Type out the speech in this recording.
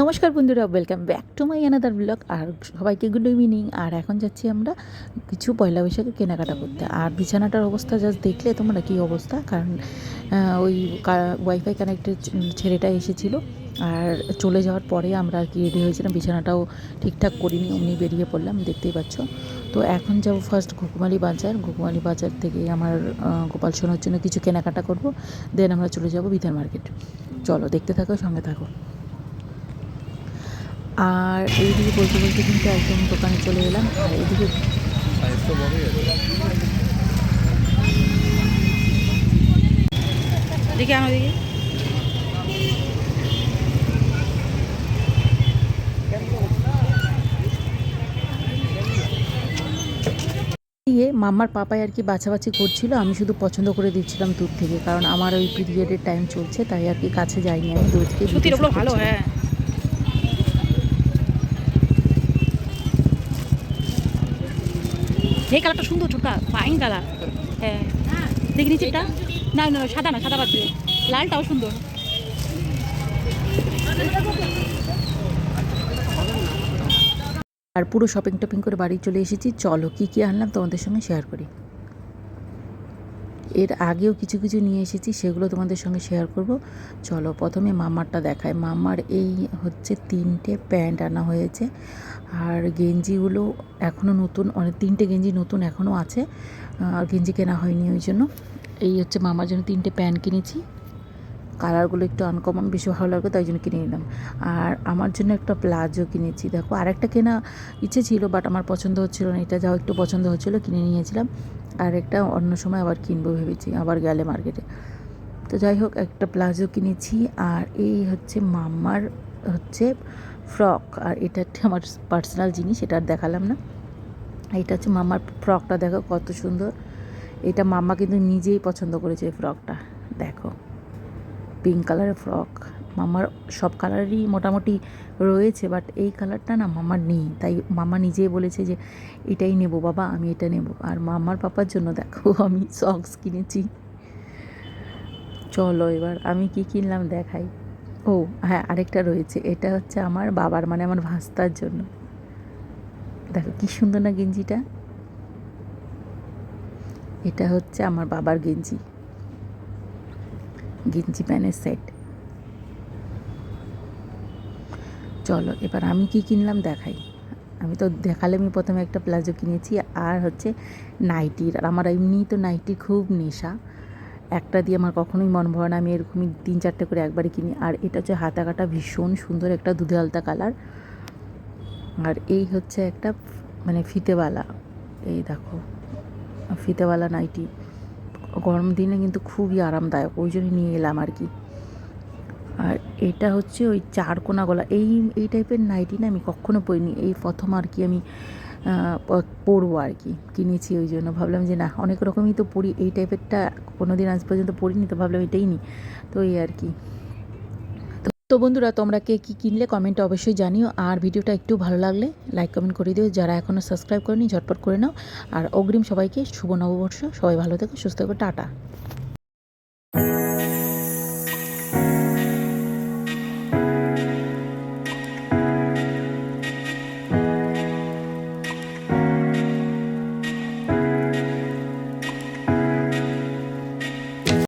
নমস্কার বন্ধুরা welcome back to my another blog আর সবাইকে গুড ইভিনিং আর এখন যাচ্ছি আমরা কিছু পয়লা বৈশাখে কেনাকাটা করতে। আর বিছানাটার অবস্থা জাস্ট দেখলে তোমরা কী অবস্থা? কারণ ওই ওয়াইফাই কানেক্টেড ছেলেটা এসেছিল। আর চলে যাওয়ার পরে আমরা আর কি রেডি হয়েছিলাম। বিছানাটাও ঠিকঠাক করিনি, অমনি বেরিয়ে পড়লাম, দেখতেই পাচ্ছ। তো এখন যাব ফার্স্ট ঘুকুমালি বাজার। ঘুকুমালি বাজার থেকে আমার গোপাল সোনার জন্য কিছু কেনাকাটা করব। দেন আমরা চলে যাব বিধান মার্কেট চলো, দেখতে থাকো, সঙ্গে থাকো। আর এইদিকে বলতে বলতে কিন্তু একদম দোকানে চলে এলাম আর এদিকে সাইজ তো বড়ই আছে দেখি আমার দিকে। দিয়ে মাম্মার পাপাই আর কি বাছাবাছি করছিল আমি শুধু পছন্দ করে দিচ্ছিলাম দূর থেকে কারণ আমার ওই পিরিয়ডের টাইম চলছে তাই আর কি কাছে যাইনি আমি দূর থেকে ভালো হ্যাঁ। এই কালারটা সুন্দর ছোটকা ফাইন কালার হ্যাঁ। দেখি নিচেরটা। না না, সাদা না, সাদা বাদ লালটাও সুন্দর। আর পুরো শপিং টপিং করে বাড়ি চলে এসেছি। চলো, কী কী আনলাম তোমাদের সঙ্গে শেয়ার করি। এর আগেও কিছু কিছু নিয়ে এসেছি, সেগুলো তোমাদের সঙ্গে শেয়ার করব। চলো, প্রথমে মামারটা দেখায় মামার এই হচ্ছে তিনটে প্যান্ট আনা হয়েছে। আর গেঞ্জিগুলো এখনও নতুন অনেক তিনটে গেঞ্জি নতুন এখনও আছে। আর গেঞ্জি কেনা হয়নি ওই জন্য। এই হচ্ছে মামার জন্য তিনটে প্যান্ট কিনেছি। কালারগুলো একটু আনকমন বেশি ভালো লাগবে, তাই জন্য কিনে নিলাম। আর আমার জন্য একটা প্লাজো কিনেছি। দেখো, আরেকটা কেনা ইচ্ছে ছিল বাট আমার পছন্দ হচ্ছিল না। এটা যাও একটু পছন্দ হচ্ছিল, কিনে নিয়েছিলাম। আর একটা অন্য সময় আবার কিনবো ভেবেছি, আবার গেলে মার্কেটে তো যাই হোক, একটা প্লাজো কিনেছি, আর এই হচ্ছে মাম্মার হচ্ছে ফ্রক আর এটা একটা আমার পার্সোনাল জিনিস, এটা আর দেখালাম না। এটা হচ্ছে মাম্মার ফ্রকটা দেখো কত সুন্দর। এটা মাম্মা কিন্তু নিজেই পছন্দ করেছে এই ফ্রকটা দেখো। পিঙ্ক কালারের ফ্রক মামার সব কালারই মোটামুটি রয়েছে বাট এই কালারটা না মামার নেই। তাই মামা নিজেই বলেছে যে, এটাই নেব বাবা, আমি এটা নেব। আর মামার পাপার জন্য দেখো, আমি সক্স কিনেছি। চলো এবার, আমি কি কিনলাম দেখাই। ও হ্যাঁ আরেকটা রয়েছে। এটা হচ্ছে আমার বাবার মানে আমার ভাস্তার জন্য। দেখো, কি সুন্দর না গেঞ্জিটা? এটা হচ্ছে আমার বাবার গেঞ্জি। গেঞ্জি প্যানের সেট। চলো, এবার আমি কি কিনলাম দেখাই। আমি তো দেখালে আমি প্রথমে একটা প্লাজো কিনেছি, আর হচ্ছে নাইটির। আর আমার এমনিই তো নাইটি খুব নেশা। একটা দিয়ে আমার কখনোই মন ভরে না, আমি এরকমই তিন চারটে করে একবারই কিনি। আর এটা হচ্ছে হাতা কাটা ভীষণ সুন্দর একটা দুধে আলতা কালার। আর এই হচ্ছে একটা মানে ফিতেওয়ালা। এই দেখো, ফিতেওয়ালা নাইটি। গরম দিনে কিন্তু খুবই আরামদায়ক, ওই জন্য নিয়ে এলাম আর কি। আর এটা হচ্ছে ওই চার কোনা গলা, এই এই টাইপের নাইটি না আমি কখনো পরিনি, এই প্রথম আর কি আমি পরবো আর কি, কিনেছি ওই জন্য। ভাবলাম যে না, অনেক রকমই তো পরি, এই টাইপেরটা কোনো দিন আজ পর্যন্ত পরিনি, তো ভাবলাম এটাই নি, তো এই আর কি। তো বন্ধুরা, তোমরা কে কী কিনলে কমেন্টে অবশ্যই জানিও। আর ভিডিওটা একটু ভালো লাগলে লাইক কমেন্ট করে দিও। যারা এখনও সাবস্ক্রাইব করেনি, ঝটপট করে নাও। আর অগ্রিম সবাইকে শুভ নববর্ষ। সবাই ভালো থেকো, সুস্থ থেকো। টাটা।